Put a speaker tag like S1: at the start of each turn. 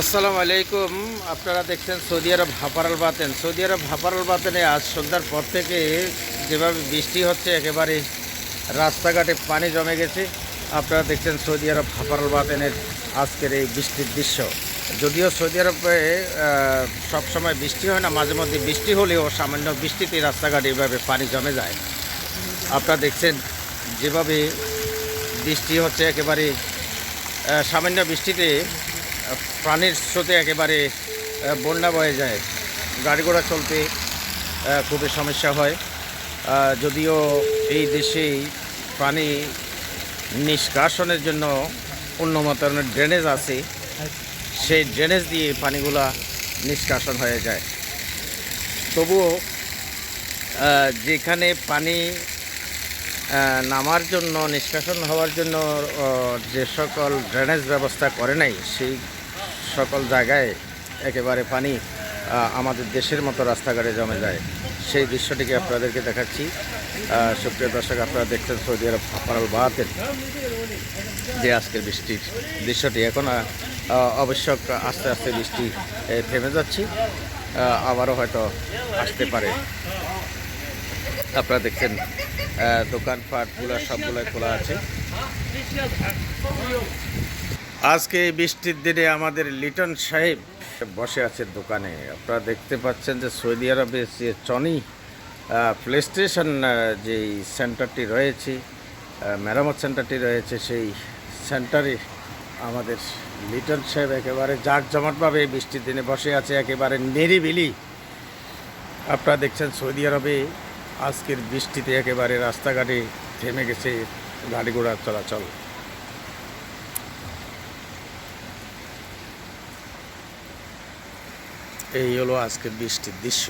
S1: আসসালামু আলাইকুম। আপনারা দেখছেন Saudi Arab Hafr al Batin. Saudi Arab Hafr al বাতেনে আজ সন্ধ্যার পর থেকে যেভাবে বৃষ্টি হচ্ছে, একেবারে রাস্তাঘাটে পানি জমে গেছে। আপনারা দেখছেন সৌদি আরব হাপারাল বাতেনের আজকের এই বৃষ্টির দৃশ্য। যদিও সৌদি আরবে সবসময় বৃষ্টি হয় না, মাঝে মধ্যে বৃষ্টি হলেও সামান্য বৃষ্টিতে রাস্তাঘাটে এভাবে পানি জমে যায়। আপনারা দেখছেন যেভাবে বৃষ্টি হচ্ছে, একেবারে সামান্য বৃষ্টিতে প্রাণীর স্রোতে একেবারে বন্যা বয়ে যায়। গাড়ি ঘোড়া চলতে খুবই সমস্যা হয়। যদিও এই দেশেই পানি নিষ্কাশনের জন্য উন্নত ড্রেনেজ আছে, সেই ড্রেনেজ দিয়ে পানিগুলা নিষ্কাশন হয়ে যায়। তবুও যেখানে পানি নামার জন্য, নিষ্কাশন হওয়ার জন্য যে সকল ড্রেনেজ ব্যবস্থা করে নাই, সেই সকল জায়গায় একেবারে পানি আমাদের দেশের মতো রাস্তাঘাটে জমে যায়। সেই দৃশ্যটিকে আপনাদেরকে দেখাচ্ছি। সুপ্রিয় দর্শক আপনারা দেখছেন সৌদি আরব ফাপারাল বাহাতের যে আজকের বৃষ্টির দৃশ্যটি। এখন আহ, অবশ্যক আস্তে আস্তে বৃষ্টি থেমে যাচ্ছে। আবারও হয়তো আসতে পারে। আপনারা দেখছেন দোকানপাটগুলো সবগুলোই খোলা আছে। আজকে এই বৃষ্টির দিনে আমাদের লিটন সাহেব বসে আছে দোকানে। আপনারা দেখতে পাচ্ছেন যে সৌদি আরবে যে চনি প্লে স্টেশন যেই সেন্টারটি রয়েছে মেরামত সেন্টারটি রয়েছে, সেই সেন্টারে আমাদের লিটন সাহেব একেবারে জাঁকজমটভাবে এই বৃষ্টির দিনে বসে আছে, একেবারে নিরিবিলি। আপনারা দেখছেন সৌদি আরবে আজকের বৃষ্টিতে একেবারে রাস্তাঘাটে থেমে গেছে গাড়ি ঘোড়ার চলাচল। এই হলো আজকের বৃষ্টির দৃশ্য।